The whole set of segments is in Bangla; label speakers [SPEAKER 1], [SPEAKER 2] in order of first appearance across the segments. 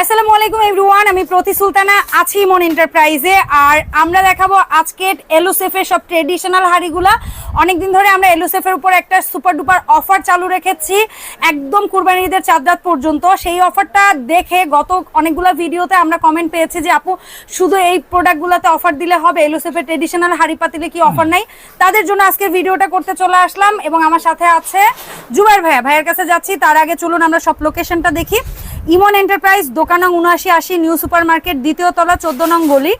[SPEAKER 1] আসসালামু আলাইকুম এভরিওয়ান, আমি প্রতি সুলতানা আছি মন এন্টারপ্রাইজে। আর আমরা দেখাবো আজকে এলোসেফের সব ট্রেডিশনাল হাড়িগুলা। অনেকদিন ধরে আমরা এলোসেফের উপর একটা সুপার ডুপার অফার চালু রেখেছি, একদম কুরবানি ঈদের চাঁদ রাত পর্যন্ত। সেই অফারটা দেখে গত অনেকগুলো ভিডিওতে আমরা কমেন্ট পেয়েছি যে, আপু, শুধু এই প্রোডাক্টগুলোতে অফার দিলে হবে? এলোসেফের ট্রেডিশনাল হাড়ি পাতিলে কি অফার নাই? তাদের জন্য আজকে ভিডিওটা করতে চলে আসলাম এবং আমার সাথে আছে জুবাইর ভাইয়া। ভাইয়ের কাছে যাচ্ছি, তার আগে চলুন আমরা সব লোকেশনটা দেখি। ইমন এন্টারপ্রাইজ, দোকান উনআশি আশি, নিউ সুপার মার্কেট দ্বিতীয় তলা, চোদ্দ নং গলি।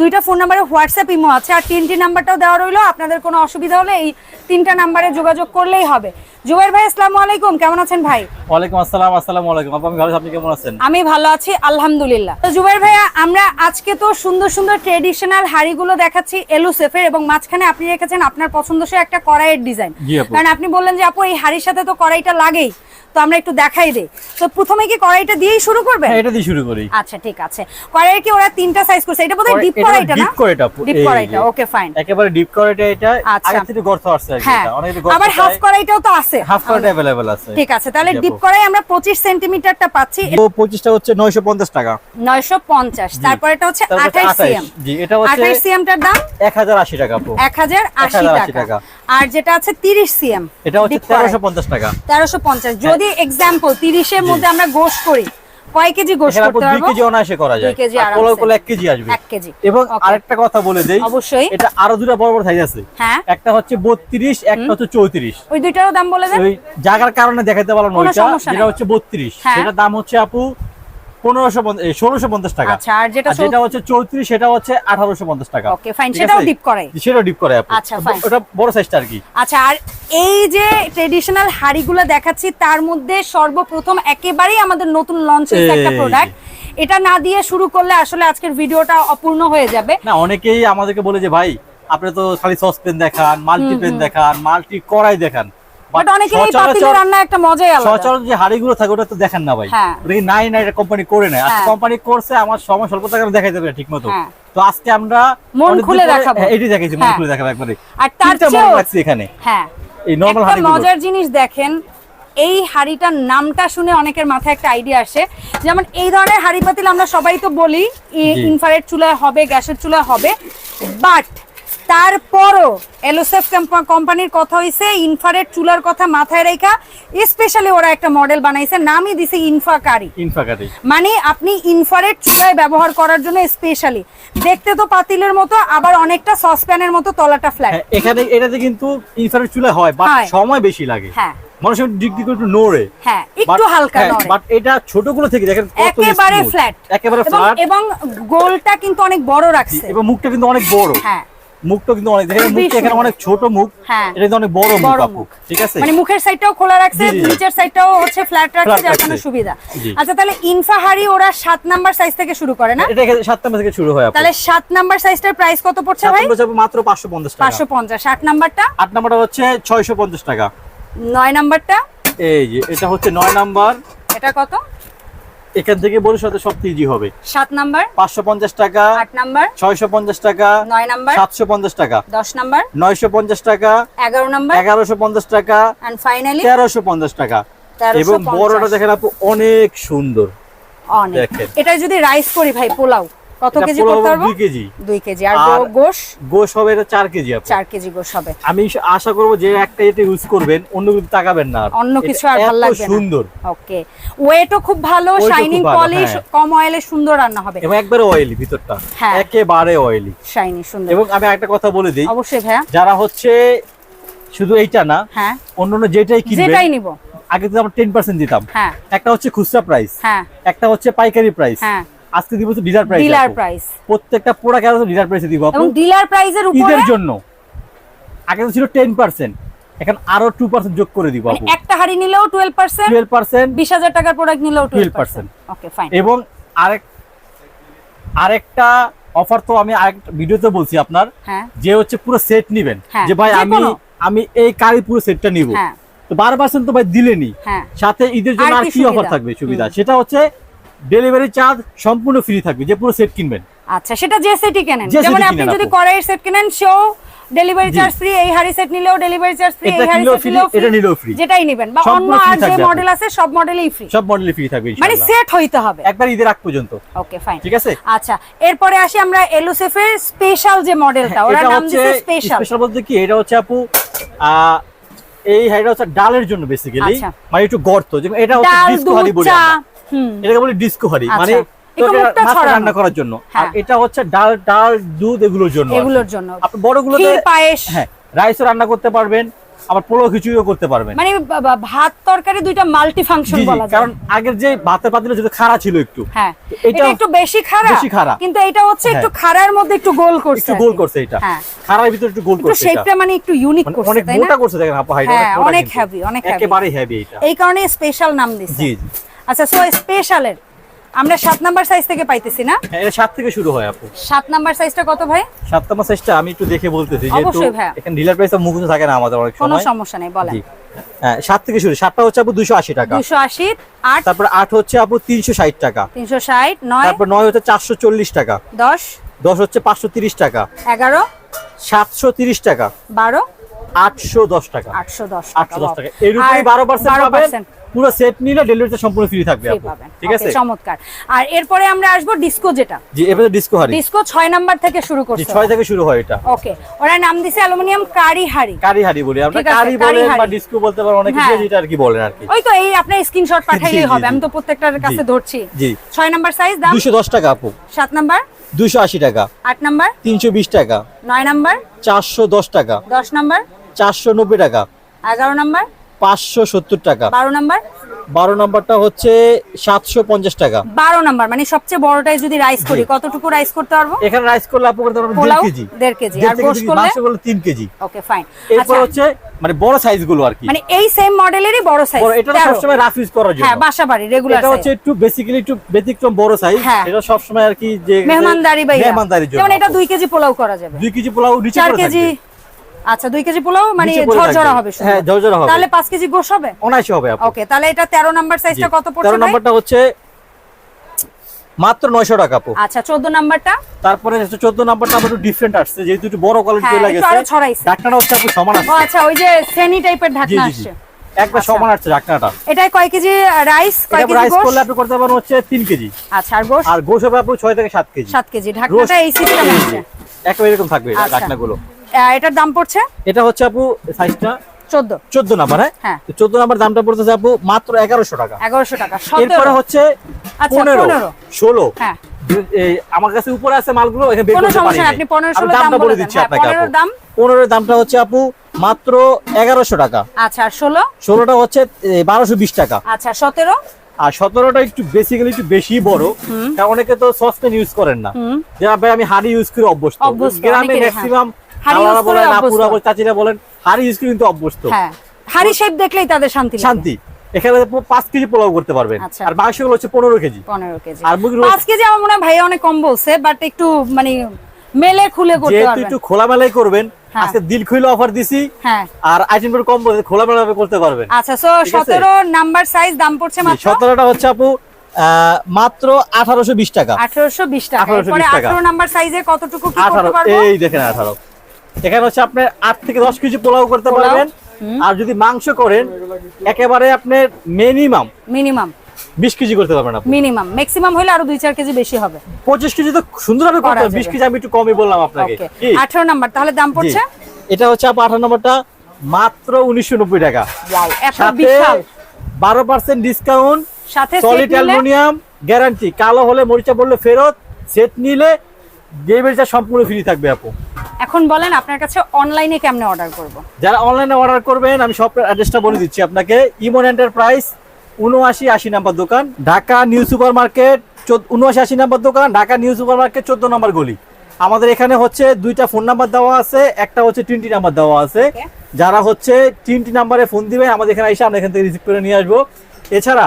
[SPEAKER 1] দুইটা ফোন নাম্বারে হোয়াটসঅ্যাপ ইমো আছে, আর তিনটি নাম্বারটাও দেওয়া রইল। আপনাদের কোনো অসুবিধা হলে এই তিনটা নাম্বারে যোগাযোগ করলেই হবে। জুবাইর ভাই আসসালামু আলাইকুম। কেমন আছেন ভাই?
[SPEAKER 2] ওয়ালাইকুম আসসালাম আসসালামু আলাইকুম। আপু আমি ভালো আপনি কেমন আছেন?
[SPEAKER 1] আমি ভালো আছি আলহামদুলিল্লাহ। তো জুবাইর ভাইয়া আমরা আজকে তো সুন্দর সুন্দর ট্রেডিশনাল হাড়িগুলো দেখাচ্ছি এলুসেফের এবং মাঝখানে আপনি রেখেছেন আপনার পছন্দসই একটা কড়াইয়ের ডিজাইন কারণ আপনি বললেন যে আপু এই হাড়ির সাথে তো কড়াইটা লাগেই। তো আমরা একটু দেখাই দেই। তো প্রথমে কি কড়াইটা দিয়েই শুরু করবেন?
[SPEAKER 2] হ্যাঁ এটা দিয়ে শুরু করি।
[SPEAKER 1] আচ্ছা ঠিক আছে। কড়াইয়ের কি ওরা তিনটা সাইজ করছে? এটা বোধহয় ডিপ কড়াইটা না?
[SPEAKER 2] ডিপ কড়াইটা
[SPEAKER 1] ডিপ কড়াইটা ওকে ফাইন
[SPEAKER 2] একেবারে ডিপ কড়াইটা এটা।
[SPEAKER 1] আচ্ছা।
[SPEAKER 2] আগে থেকে গর্ত আসছে আর কি
[SPEAKER 1] হ্যাঁ। আবার হাফ কড়াইটাও তো আছে।
[SPEAKER 2] হাফ কড়াইটা अवेलेबल আছে
[SPEAKER 1] ঠিক আছে তাহলে
[SPEAKER 2] জি আপু।
[SPEAKER 1] ডিপ কড়াই আমরা পঁচিশ সেন্টিমিটারটা পাচ্ছি
[SPEAKER 2] তো 25টা হচ্ছে 950 টাকা
[SPEAKER 1] নয়শো পঞ্চাশ তারপর এটা হচ্ছে
[SPEAKER 2] তারপর হচ্ছে
[SPEAKER 1] আঠাইশ সিএম
[SPEAKER 2] 28 জি এটা হচ্ছে
[SPEAKER 1] আঠাইশ সিএমটার দাম
[SPEAKER 2] 1080 টাকা আপু
[SPEAKER 1] এক হাজার আশি
[SPEAKER 2] 1080
[SPEAKER 1] টাকা
[SPEAKER 2] টাকা।
[SPEAKER 1] আর যেটা আছে তিরিশ সিএম
[SPEAKER 2] এটা হচ্ছে 1350 টাকা
[SPEAKER 1] তেরোশো পঞ্চাশ যদি এক্সাম্পল তিরিশের মধ্যে আমরা গোশ করি কয় কেজি গোশ করতে
[SPEAKER 2] 2
[SPEAKER 1] পারব?
[SPEAKER 2] কেজি অনায়াসে করা যায়।
[SPEAKER 1] দুই কেজি
[SPEAKER 2] আর
[SPEAKER 1] আরামসে।
[SPEAKER 2] করলে 1 কেজি আসবে।
[SPEAKER 1] এক কেজি।
[SPEAKER 2] এবং আরেকটা কথা বলে দেই
[SPEAKER 1] অবশ্যই।
[SPEAKER 2] এটা আরও দুটো বড় বড় সাইজ আছে।
[SPEAKER 1] হ্যাঁ।
[SPEAKER 2] একটা হচ্ছে 32 একটা হচ্ছে 34
[SPEAKER 1] ওই দুইটারও দাম বলে দেন।
[SPEAKER 2] ওই জায়গার কারণে দেখাতে পারলাম না ওইটা। যেটা। হচ্ছে 32
[SPEAKER 1] হ্যাঁ।
[SPEAKER 2] সেটা দাম হচ্ছে আপু 1500 1650 টাকা।
[SPEAKER 1] আচ্ছা আর যেটা
[SPEAKER 2] যেটা হচ্ছে 34 সেটা হচ্ছে 1850 টাকা।
[SPEAKER 1] ওকে ফাইন সেটাও ডিপ করাই।
[SPEAKER 2] সেটাও ডিপ করে আপু।
[SPEAKER 1] আচ্ছা.
[SPEAKER 2] ওটা বড় সাইজটা আর কি।
[SPEAKER 1] আচ্ছা আর এই যে ট্রেডিশনাল হাড়িগুলো দেখাচ্ছি তার মধ্যে সর্বপ্রথম একেবারেই আমাদের নতুন লঞ্চ একটা প্রোডাক্ট এটা না দিয়ে শুরু করলে আসলে আজকের ভিডিওটা অপূর্ণ হয়ে যাবে।
[SPEAKER 2] না অনেকেই আমাদেরকে বলে যে ভাই আপনি তো খালি সসপেন দেখান মাল্টি পেন দেখান মাল্টি কড়াই দেখান।
[SPEAKER 1] বাট অনেকে এই পাতিলের রান্না একটা মজাই আলাদা।
[SPEAKER 2] সচরাচর যে হাড়িগুলো থাকে ওটা তো দেখেন না ভাই।
[SPEAKER 1] হ্যাঁ।
[SPEAKER 2] নাই নাই এটা কোম্পানি করে নেয়? আজকে
[SPEAKER 1] হ্যাঁ।
[SPEAKER 2] কোম্পানি করছে আমার সময় স্বল্পতা দেখাইতে পারে ঠিক মতো
[SPEAKER 1] হ্যাঁ।
[SPEAKER 2] তো আজকে আমরা
[SPEAKER 1] মন খুলে দেখাবো।
[SPEAKER 2] হ্যাঁ, এটাই দেখাইছি মন
[SPEAKER 1] হ্যাঁ।
[SPEAKER 2] খুলে দেখাবো একবারে।
[SPEAKER 1] আর তার
[SPEAKER 2] রাখছি এখানে।
[SPEAKER 1] হ্যাঁ।
[SPEAKER 2] এই নরমাল
[SPEAKER 1] একটা মজার জিনিস দেখেন এই হাড়িটার নামটা শুনে অনেকের মাথায় একটা আইডিয়া আসে। যেমন এই ধরনের হাড়ি পাতিল আমরা সবাই তো বলি
[SPEAKER 2] ইনফারেট
[SPEAKER 1] ইনফ্রারেড চুলায় হবে গ্যাসের চুলা হবে বাট তারপরও এলোসেফ কোম্পানির কথা হইছে ইনফ্রারেড চুলার কথা মাথায় রেখা স্পেশালি ওরা একটা মডেল বানাইছে নামই দিছে ইনফাকারি।
[SPEAKER 2] ইনফাকারি।
[SPEAKER 1] মানে আপনি ইনফ্রারেড চুলায় ব্যবহার করার জন্য স্পেশালি দেখতে তো পাতিলের মতো আবার অনেকটা সসপ্যানের মতো তলাটা ফ্ল্যাট
[SPEAKER 2] হ্যাঁ, এখানে এটাতে কিন্তু ইনফ্রারেড চুলা হয় বাট সময় বেশি লাগে।
[SPEAKER 1] হ্যাঁ।
[SPEAKER 2] মানুষের একটু নড়ে।
[SPEAKER 1] হ্যাঁ একটু হালকা নড়ে।
[SPEAKER 2] বাট এটা ছোটগুলো থেকে দেখেন
[SPEAKER 1] একেবারে ফ্ল্যাট
[SPEAKER 2] একেবারে ফ্ল্যাট
[SPEAKER 1] এবং গোলটা কিন্তু অনেক বড় রাখছে।
[SPEAKER 2] এবং মুখটা কিন্তু অনেক বড়।
[SPEAKER 1] হ্যাঁ।
[SPEAKER 2] মুখটা কিন্তু অনেক দেখেন মুখটা এখানে অনেক ছোট মুখ
[SPEAKER 1] হ্যাঁ।
[SPEAKER 2] এটা কিন্তু অনেক বড় মুখ আপু ঠিক আছে?
[SPEAKER 1] মানে মুখের সাইডটাও খোলা রাখছে। নিচের সাইডটাও হচ্ছে ফ্ল্যাট রাখছে যার। সুবিধা। আচ্ছা তাহলে ইনফাহারি ওরা সাত নাম্বার সাইজ থেকে শুরু করে না?
[SPEAKER 2] এটা এখানে সাত নাম্বার থেকে শুরু হয় আপু।
[SPEAKER 1] তাহলে সাত নাম্বার সাইজটার প্রাইস কত পড়ছে ভাই?
[SPEAKER 2] মাত্র 550 টাকা।
[SPEAKER 1] পাঁচশো পঞ্চাশ। আট নাম্বারটা?
[SPEAKER 2] আট নাম্বারটা হচ্ছে 650 টাকা।
[SPEAKER 1] নয় নাম্বারটা?
[SPEAKER 2] এই যে এটা হচ্ছে নয় নাম্বার।
[SPEAKER 1] এটা কত?
[SPEAKER 2] এখান থেকে বলে সাথে সব ইজি হবে।
[SPEAKER 1] সাত নাম্বার।
[SPEAKER 2] 550 টাকা
[SPEAKER 1] আট নাম্বার।
[SPEAKER 2] 650 টাকা
[SPEAKER 1] নয় নাম্বার।
[SPEAKER 2] 750 টাকা
[SPEAKER 1] দশ নাম্বার।
[SPEAKER 2] 950 টাকা
[SPEAKER 1] এগারো নাম্বার।
[SPEAKER 2] 1150 টাকা
[SPEAKER 1] ফাইনালি
[SPEAKER 2] তেরোশো পঞ্চাশ টাকা। এবং বড়টা দেখেন আপু অনেক সুন্দর।
[SPEAKER 1] অনেক। এটা যদি রাইস করি ভাই পোলাও। কত কেজি করতে পারব?
[SPEAKER 2] দুই কেজি।
[SPEAKER 1] দুই কেজি। আর গোশ?
[SPEAKER 2] গোশ হবে এটা চার কেজি আপু।
[SPEAKER 1] চার কেজি গোশ হবে।
[SPEAKER 2] আমি আশা করব যে একটা এটা ইউজ করবেন অন্য কিছু তাকাবেন না আর।
[SPEAKER 1] অন্য কিছু আর ভালো লাগবে না।
[SPEAKER 2] সুন্দর।
[SPEAKER 1] ওকে। ওয়েটও খুব ভালো শাইনিং পলিশ
[SPEAKER 2] হ্যাঁ।
[SPEAKER 1] কম অয়েলে সুন্দর রান্না হবে।
[SPEAKER 2] এবং একবারে অয়েলি ভিতরটা।
[SPEAKER 1] হ্যাঁ।
[SPEAKER 2] একেবারে অয়েলি
[SPEAKER 1] শাইনি সুন্দর।
[SPEAKER 2] এবং আমি একটা কথা বলে দিই।
[SPEAKER 1] অবশ্যই ভাইয়া।
[SPEAKER 2] যারা হচ্ছে শুধু এইটা না
[SPEAKER 1] হ্যাঁ।
[SPEAKER 2] অন্যান্য যেটাই কিনবেন
[SPEAKER 1] যেটাই নিব।
[SPEAKER 2] আগে তো আমরা টেন পার্সেন্ট দিতাম।
[SPEAKER 1] হ্যাঁ।
[SPEAKER 2] একটা হচ্ছে খুচরা প্রাইস
[SPEAKER 1] হ্যাঁ।
[SPEAKER 2] একটা হচ্ছে পাইকারি প্রাইস
[SPEAKER 1] হ্যাঁ।
[SPEAKER 2] আজকে দিব তো ডিলার প্রাইস
[SPEAKER 1] ডিলার প্রাইস
[SPEAKER 2] প্রত্যেকটা প্রোডাক্ট আমরা ডিলার প্রাইসে দিব
[SPEAKER 1] এবং ডিলার প্রাইসের উপরে
[SPEAKER 2] ঈদের জন্য। আগে তো ছিল টেন পার্সেন্ট এখন আরও টু পার্সেন্ট যোগ করে দিব
[SPEAKER 1] মানে
[SPEAKER 2] আপু।
[SPEAKER 1] একটা হাড়ি নিলেও টুয়েলভ পার্সেন্ট
[SPEAKER 2] টুয়েলভ পার্সেন্ট
[SPEAKER 1] বিশ হাজার টাকার প্রোডাক্ট নিলেও
[SPEAKER 2] 12%
[SPEAKER 1] ওকে ফাইন
[SPEAKER 2] এবং আরেক আরেকটা অফার তো আমি আরেক ভিডিওতে বলছি আপনার
[SPEAKER 1] হ্যাঁ।
[SPEAKER 2] যে হচ্ছে পুরো সেট নিবেন।
[SPEAKER 1] হ্যাঁ,
[SPEAKER 2] যে ভাই আমি আমি এই কারি পুরো সেটটা নিব।
[SPEAKER 1] হ্যাঁ।
[SPEAKER 2] তো বারো পার্সেন্ট তো ভাই দিলেনি।
[SPEAKER 1] হ্যাঁ।
[SPEAKER 2] সাথে ঈদের জন্য
[SPEAKER 1] আর কি
[SPEAKER 2] অফার থাকবে সুবিধা? সেটা হচ্ছে ডেলিভারি চার্জ সম্পূর্ণ ফ্রি থাকবে যে পুরো সেট কিনবেন।
[SPEAKER 1] আচ্ছা সেটা যে সেটই কেনেন। যেমন আপনি যদি। কড়াইয়ের সেট কেনেন সেও ডেলিভারি চার্জ ফ্রি এই হাড়ি সেট নিলেও ডেলিভারি চার্জ ফ্রি এই হাড়ি সেট নিলেও
[SPEAKER 2] এটা নিলেও free।
[SPEAKER 1] যেটাই নেবেন। বা অন্য আর যে মডেল আছে সব মডেলই ফ্রি
[SPEAKER 2] সব মডেলে ফ্রি থাকবে
[SPEAKER 1] মানে সেট হইতে হবে।
[SPEAKER 2] একবার ঈদের আগ পর্যন্ত।
[SPEAKER 1] ওকে ফাইন
[SPEAKER 2] ঠিক আছে?
[SPEAKER 1] আচ্ছা এরপরে আসি আমরা এলুসেফের স্পেশাল যে মডেলটা ওরা নাম দিয়েছে স্পেশাল
[SPEAKER 2] স্পেশাল বলতে কি এটা হচ্ছে আপু আহ, এই হাড়িটা হচ্ছে ডালের জন্য বেসিক্যালি
[SPEAKER 1] আচ্ছা।
[SPEAKER 2] মানে একটু গর্ত যেমন এটা হচ্ছে ডিস্কো হাড়ি বলি এটাকে বলি ডিস্কো হাড়ি। মানে। রান্না করার জন্য আর
[SPEAKER 1] হ্যাঁ।
[SPEAKER 2] এটা হচ্ছে ডাল ডাল দুধ এগুলোর জন্য
[SPEAKER 1] এগুলোর জন্য
[SPEAKER 2] আপনি বড়গুলোতে
[SPEAKER 1] পায়েস
[SPEAKER 2] হ্যাঁ রাইসও রান্না করতে পারবেন আবার পোলাও খিচুড়িও করতে পারবেন
[SPEAKER 1] মানে ভাত তরকারি দুইটা মাল্টি ফাংশন বলা যায়
[SPEAKER 2] কারণ আগের যে ভাতের পাতিল যেটা খাড়া ছিল একটু
[SPEAKER 1] হ্যাঁ
[SPEAKER 2] এটা
[SPEAKER 1] একটু বেশি খাড়া
[SPEAKER 2] বেশি খাড়া।
[SPEAKER 1] কিন্তু এটা হচ্ছে একটু। খাড়ার মধ্যে একটু গোল করছে
[SPEAKER 2] একটু গোল করছে এটা
[SPEAKER 1] হ্যাঁ
[SPEAKER 2] খাড়ার ভিতরে একটু গোল করছে
[SPEAKER 1] শেপটা মানে একটু ইউনিক
[SPEAKER 2] মানে
[SPEAKER 1] করছে
[SPEAKER 2] অনেক মোটা করছে দেখেন আপু হাইট
[SPEAKER 1] হ্যাঁ, অনেক heavy, অনেক heavy।
[SPEAKER 2] একেবারে হেভি এটা
[SPEAKER 1] এই কারণে স্পেশাল নাম দিছে।
[SPEAKER 2] জি
[SPEAKER 1] আচ্ছা সো স্পেশালের আমরা সাত নাম্বার সাইজ থেকে পাইতেছি না?
[SPEAKER 2] হ্যাঁ, এটা সাত থেকে শুরু হয় আপু।
[SPEAKER 1] সাত নাম্বার সাইজটা কত ভাই?
[SPEAKER 2] সাত নম্বর সাইজটা আমি একটু দেখে বলতেছি যেহেতু এখানে ডিলার প্রাইস মুখস্থ থাকে না আমাদের অনেক
[SPEAKER 1] কোনো সমস্যা নেই বলেন।
[SPEAKER 2] হ্যাঁ সাত থেকে শুরু সাতটা হচ্ছে আপু দুশো আশি টাকা।
[SPEAKER 1] দুশো আশি আট
[SPEAKER 2] তারপর আট হচ্ছে আপু তিনশো ষাট টাকা।
[SPEAKER 1] তিনশো ষাট নয়
[SPEAKER 2] তারপর নয় হচ্ছে চারশো চল্লিশ টাকা।
[SPEAKER 1] দশ
[SPEAKER 2] দশ হচ্ছে পাঁচশো তিরিশ টাকা।
[SPEAKER 1] এগারো।
[SPEAKER 2] সাতশো তিরিশ টাকা।
[SPEAKER 1] বারো।
[SPEAKER 2] আটশো দশ টাকা।
[SPEAKER 1] আটশো দশ
[SPEAKER 2] আটশো দশ টাকা। এর উপরে বারো পার্সেন্ট পুরো সেট নিলে ডেলিভারিটা সম্পূর্ণ ফ্রি থাকবে ঠিক আছে?
[SPEAKER 1] চমৎকার। আর এরপরে আমরা আসব ডিস্কো যেটা।
[SPEAKER 2] জি এবারে ডিসকো হারি
[SPEAKER 1] ডিস্কো ছয় নাম্বার থেকে শুরু করছে
[SPEAKER 2] ছয় থেকে শুরু হয় এটা।
[SPEAKER 1] ওকে ওরা নাম দিছে অ্যালুমিনিয়াম কারি হাড়ি
[SPEAKER 2] কারি হারি বলি আমরা কারি
[SPEAKER 1] কারি
[SPEAKER 2] বা
[SPEAKER 1] হাঁড়ি।
[SPEAKER 2] ডিসকো বলতে পারেন অনেকে
[SPEAKER 1] হ্যাঁ।
[SPEAKER 2] যেটা আর কি বলেন আর কি।
[SPEAKER 1] ওই তো এই আপনার স্ক্রিনশট পাঠাইলেই হবে। আমি তো প্রত্যেকটার কাছে ধরছি।
[SPEAKER 2] জি।
[SPEAKER 1] ছয় নাম্বার সাইজ দাম?
[SPEAKER 2] দুশো দশ টাকা আপু।
[SPEAKER 1] সাত নাম্বার
[SPEAKER 2] দুশো আশি টাকা।
[SPEAKER 1] আট নাম্বার
[SPEAKER 2] তিনশো বিশ টাকা।
[SPEAKER 1] নয় নাম্বার
[SPEAKER 2] চারশো দশ টাকা।
[SPEAKER 1] দশ নাম্বার
[SPEAKER 2] চারশো নব্বই টাকা।
[SPEAKER 1] এগারো নাম্বার
[SPEAKER 2] পাঁচশো সত্তর টাকা।
[SPEAKER 1] বারো নাম্বার?
[SPEAKER 2] বারো নম্বরটা হচ্ছে সাতশো পঞ্চাশ টাকা।
[SPEAKER 1] বারো নাম্বার মানে সবচেয়ে বড়টাই যদি রাইস করি কতটুকু রাইস করতে পারব?
[SPEAKER 2] এখানে রাইস করলে আপু করতে পারবেন দেড় কেজি।
[SPEAKER 1] দেড় কেজি। আর গোশ করলে?
[SPEAKER 2] তিন কেজি।
[SPEAKER 1] ওকে ফাইন
[SPEAKER 2] এরপর
[SPEAKER 1] আচ্ছা।
[SPEAKER 2] হচ্ছে মানে বড় সাইজগুলো আর কি।
[SPEAKER 1] মানে এই সেম মডেলেরই বড় সাইজ
[SPEAKER 2] এটা সবসময় রাফ ইউজ করার জন্য।
[SPEAKER 1] হ্যাঁ বাসা বাড়ি রেগুলার
[SPEAKER 2] এটা হচ্ছে একটু বেসিক্যালি একটু ব্যতিক্রম বড় সাইজ
[SPEAKER 1] হ্যাঁ।
[SPEAKER 2] এটা সবসময় আর কি যে
[SPEAKER 1] মেহমানদারি বা।
[SPEAKER 2] মেহমানদারির জন্য
[SPEAKER 1] যেমন এটা দুই কেজি পোলাও করা যাবে।
[SPEAKER 2] দুই কেজি পোলাও নিচে
[SPEAKER 1] চার
[SPEAKER 2] পড়ে
[SPEAKER 1] কেজি।
[SPEAKER 2] থাকবে।
[SPEAKER 1] আচ্ছা দুই কেজি পোলাও মানে ঝরঝরা হবে
[SPEAKER 2] হ্যাঁ, ঝরঝরা হবে।
[SPEAKER 1] তাহলে পাঁচ কেজি গোশ হবে?
[SPEAKER 2] অনায়াসে হবে
[SPEAKER 1] ওকে তাহলে এটা তেরো নাম্বার সাইজটা কত পড়ছে
[SPEAKER 2] তেরো
[SPEAKER 1] ভাই?
[SPEAKER 2] নম্বরটা হচ্ছে মাত্র নয়শো টাকা আপু।
[SPEAKER 1] আচ্ছা চোদ্দ নাম্বারটা?
[SPEAKER 2] তারপরে হচ্ছে চোদ্দ নাম্বারটা আবার একটু ডিফারেন্ট আসছে যেহেতু একটু বড় কোয়ালিটি
[SPEAKER 1] হ্যাঁ, ছড়াইছে।
[SPEAKER 2] ঢাকনাটা হচ্ছে আপু সমান আসছে।
[SPEAKER 1] আচ্ছা ওই যে শ্রেণি টাইপের ঢাকনা আসছে।
[SPEAKER 2] একবার
[SPEAKER 1] আচ্ছা।
[SPEAKER 2] সমান আসছে ঢাকনাটা।
[SPEAKER 1] এটায় কয় কেজি রাইস কয় কেজি
[SPEAKER 2] রাইস
[SPEAKER 1] গোশ?
[SPEAKER 2] করলে আপনি করতে পারেন হচ্ছে তিন কেজি।
[SPEAKER 1] আচ্ছা আর গোশ?
[SPEAKER 2] আর গোস হবে আপু ছয় থেকে সাত কেজি।
[SPEAKER 1] সাত কেজি। ঢাকনাটা এই সিস্টেম আছে
[SPEAKER 2] জি। এরকম থাকবে
[SPEAKER 1] আচ্ছা।
[SPEAKER 2] ঢাকনাগুলো।
[SPEAKER 1] এটার দাম পড়ছে?
[SPEAKER 2] এটা হচ্ছে আপু সাইজটা
[SPEAKER 1] চোদ্দ।
[SPEAKER 2] চোদ্দ নাম্বার হ্যাঁ?
[SPEAKER 1] হ্যাঁ।
[SPEAKER 2] চোদ্দ নাম্বার দামটা পড়তেছে আপু মাত্র এগারোশো টাকা।
[SPEAKER 1] এগারোশো টাকা
[SPEAKER 2] এরপরে হচ্ছে
[SPEAKER 1] আচ্ছা, 15
[SPEAKER 2] ষোলো।
[SPEAKER 1] হ্যাঁ।
[SPEAKER 2] এই আমার কাছে উপরে আছে মালগুলো এখানে
[SPEAKER 1] কোনো সমস্যা। আপনি 15
[SPEAKER 2] আমি
[SPEAKER 1] 16 দাম
[SPEAKER 2] দামটা
[SPEAKER 1] বলে
[SPEAKER 2] দিচ্ছি
[SPEAKER 1] হ্যাঁ,
[SPEAKER 2] আপনাকে
[SPEAKER 1] 15
[SPEAKER 2] আপু।
[SPEAKER 1] দাম?
[SPEAKER 2] পনেরোর দামটা হচ্ছে আপু মাত্র এগারোশো টাকা।
[SPEAKER 1] আচ্ছা আর ষোলো?
[SPEAKER 2] ষোলোটা হচ্ছে বারোশো বিশ টাকা।
[SPEAKER 1] আচ্ছা সতেরো?
[SPEAKER 2] আর সতেরোটা একটু বেসিক্যালি একটু বেশি বড়। কারণ অনেকে তো সসপেন ইউজ করেন না। যে ভাই আমি হাড়ি ইউজ করে অভ্যস্ত। গ্রামে
[SPEAKER 1] হ্যাঁ।
[SPEAKER 2] ম্যাক্সিমাম
[SPEAKER 1] হাঁড়ি use করে
[SPEAKER 2] আপুরা চাচিরা বলেন হাড়ি ইউজ কিন্তু অভ্যস্ত।
[SPEAKER 1] হ্যাঁ হাড়ি শেপ দেখলেই তাদের শান্তি
[SPEAKER 2] শান্তি। এখানে আপু পাঁচ কেজি পোলাও করতে পারবেন।
[SPEAKER 1] আচ্ছা।
[SPEAKER 2] আর মাংসগুলো হচ্ছে পনেরো কেজি।
[SPEAKER 1] পনেরো কেজি।
[SPEAKER 2] আর মুরগির
[SPEAKER 1] পাঁচ কেজি আমার মনে হয় ভাইয়া অনেক কম বলছে বাট একটু মানে মেলে খুলে করতে পারবেন।
[SPEAKER 2] একটু খোলামেলাই করবেন
[SPEAKER 1] হ্যাঁ।
[SPEAKER 2] আজকে দিল খুলে অফার দিছি
[SPEAKER 1] হ্যাঁ।
[SPEAKER 2] আর আইটেম কম বলে খোলামেলা করতে পারবেন।
[SPEAKER 1] আচ্ছা সো নাম্বার সাইজ দাম পড়ছে মাত্র?
[SPEAKER 2] সতেরোটা হচ্ছে আপু আহ, মাত্র আঠারোশো বিশ টাকা।
[SPEAKER 1] আঠারোশো বিশ টাকা।
[SPEAKER 2] 1820
[SPEAKER 1] এরপরে
[SPEAKER 2] টাকা।
[SPEAKER 1] আঠারো নাম্বার সাইজে কতটুকু কি
[SPEAKER 2] আঠারো
[SPEAKER 1] করতে পারব?
[SPEAKER 2] এই দেখেন আঠারো। এখানে হচ্ছে আপনি আট থেকে দশ কেজি পোলাও করতে পারবেন। আর যদি মাংস করেন একেবারে আপনার মিনিমাম
[SPEAKER 1] মিনিমাম
[SPEAKER 2] বিশ কেজি করতে পারবেন আপনি।
[SPEAKER 1] মিনিমাম ম্যাক্সিমাম হলে আরও দুই চার কেজি বেশি হবে।
[SPEAKER 2] পঁচিশ কেজি তো সুন্দরভাবে
[SPEAKER 1] করা
[SPEAKER 2] বিশ কেজি আমি একটু কমই বললাম আপনাকে।
[SPEAKER 1] আঠারো নাম্বার তাহলে দাম পড়ছে?
[SPEAKER 2] এটা হচ্ছে আপু আঠারো নম্বরটা মাত্র উনিশশো নব্বই টাকা। বারো পার্সেন্ট ডিসকাউন্ট
[SPEAKER 1] সাথে
[SPEAKER 2] সলিড অ্যালুমিনিয়াম গ্যারান্টি কালো হলে মরিচা বললে ফেরত সেট নিলে ডেলিভারিটা সম্পূর্ণ ফ্রি থাকবে আপু।
[SPEAKER 1] এখন বলেন আপনার কাছে অনলাইনে কেমনে অর্ডার করব?
[SPEAKER 2] যারা অনলাইনে অর্ডার করবেন আমি সব অ্যাড্রেসটা বলে দিচ্ছি আপনাকে। ইমন এন্টারপ্রাইজ উনআশি আশি নাম্বার দোকান। ঢাকা নিউ সুপার মার্কেট উনআশি আশি নাম্বার দোকান ঢাকা নিউ সুপার মার্কেট চোদ্দ নম্বর গলি। আমাদের এখানে হচ্ছে দুইটা ফোন নাম্বার দেওয়া আছে একটা হচ্ছে তিনটি নাম্বার দেওয়া আছে। যারা হচ্ছে তিনটি নাম্বারে ফোন দিবেন আমাদের এখানে এসে আমরা এখান থেকে রিসিভ করে নিয়ে আসব। এছাড়া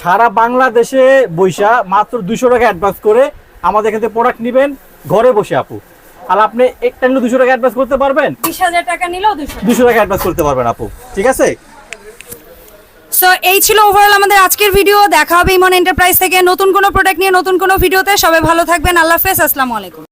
[SPEAKER 2] সারা বাংলাদেশে বৈশা মাত্র দুশো টাকা অ্যাডভান্স করে আমাদের এখান থেকে প্রোডাক্ট নেবেন। ঘরে বসে আপু। আর আপনি একটা নিলে দুশো টাকা অ্যাডভান্স করতে পারবেন?
[SPEAKER 1] বিশ হাজার টাকা নিলেও দুশো
[SPEAKER 2] দুশো টাকা অ্যাডভান্স করতে পারবেন আপু। ঠিক আছে?
[SPEAKER 1] সো এই ছিল ওভারঅল আমাদের আজকের ভিডিও দেখা হবে ইমন এন্টারপ্রাইজ থেকে নতুন কোনো প্রোডাক্ট নিয়ে নতুন কোনো ভিডিওতে সবাই ভালো থাকবেন। আল্লাহ হাফেজ। আসসালামু আলাইকুম।